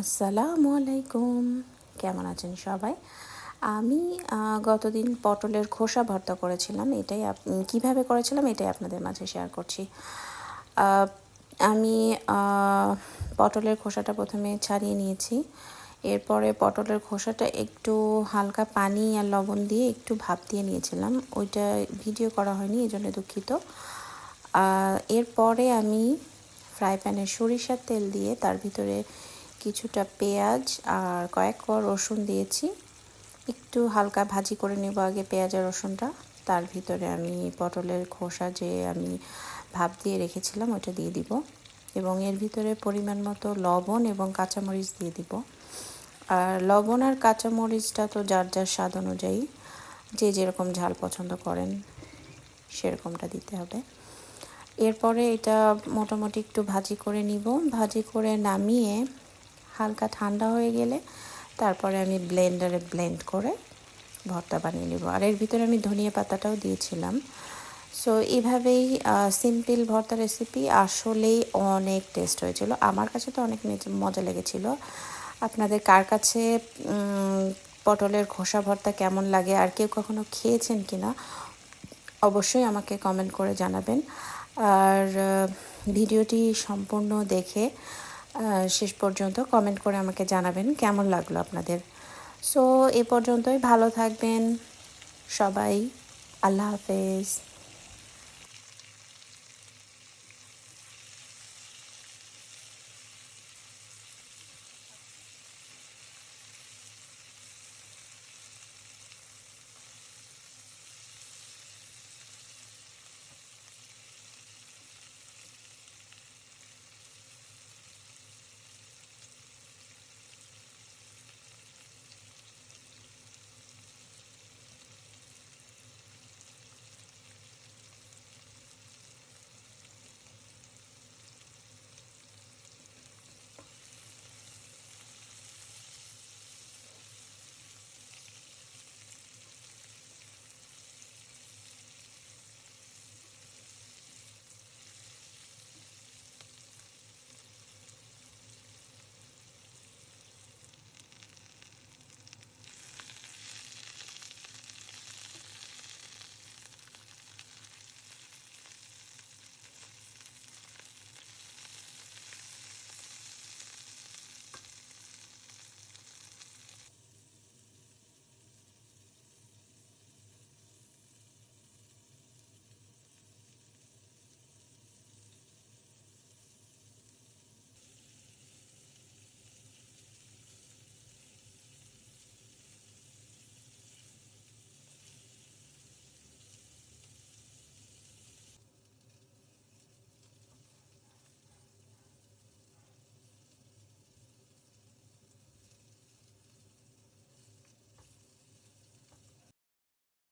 আসসালামু আলাইকুম। কেমন আছেন সবাই? আমি গতদিন পটলের খোসা ভর্তা করেছিলাম। এটাই কীভাবে করেছিলাম এটাই আপনাদের মাঝে শেয়ার করছি। আমি পটলের খোসাটা প্রথমে ছাড়িয়ে নিয়েছি। এরপরে পটলের খোসাটা একটু হালকা পানি আর লবণ দিয়ে একটু ভাপ দিয়ে নিয়েছিলাম। ওইটা ভিডিও করা হয়নি এই জন্য দুঃখিত এরপরে আমি ফ্রাই প্যানে সরিষার তেল দিয়ে তার ভিতরে কিছুটা পেঁয়াজ আর কয়েক কোয়া রসুন দিয়েছি। একটু হালকা ভাজি করে নেব আগে পেঁয়াজ আর রসুনটা। তার ভিতরে আমি পটলের খোসা যে আমি ভাপ দিয়ে রেখেছিলাম ওটা দিয়ে দিব। এবং এর ভিতরে পরিমাণ মতো লবণ এবং কাঁচামরিচ দিয়ে দিব। আর লবণ আর কাঁচামরিচটা তো যার যার স্বাদ অনুযায়ী যে যেরকম ঝাল পছন্দ করেন, সেরকমটা দিতে হবে। এরপরে এটা মোটামুটি একটু ভাজি করে নিব। ভাজি করে নামিয়ে হালকা ঠান্ডা হয়ে গেলে তারপরে আমি ব্লেন্ডারে ব্লেন্ড করে ভর্তা বানিয়ে নেব। আর এর ভিতরে আমি ধনিয়া পাতাটাও দিয়েছিলাম। সো এইভাবেই সিম্পল ভর্তা রেসিপি আসলেই অনেক টেস্ট হয়েছিল। আমার কাছে তো অনেক মজা লেগেছিল। আপনাদের কার কাছে পটলের খোসা ভর্তা কেমন লাগে আর কেউ কখনো খেয়েছেন কি না অবশ্যই আমাকে কমেন্ট করে জানাবেন। আর ভিডিওটি সম্পূর্ণ দেখে শেষ পর্যন্ত কমেন্ট করে আমাকে জানাবেন কেমন লাগল আপনাদের। সো এ পর্যন্তই, ভালো থাকবেন সবাই, আল্লাহ হাফেজ।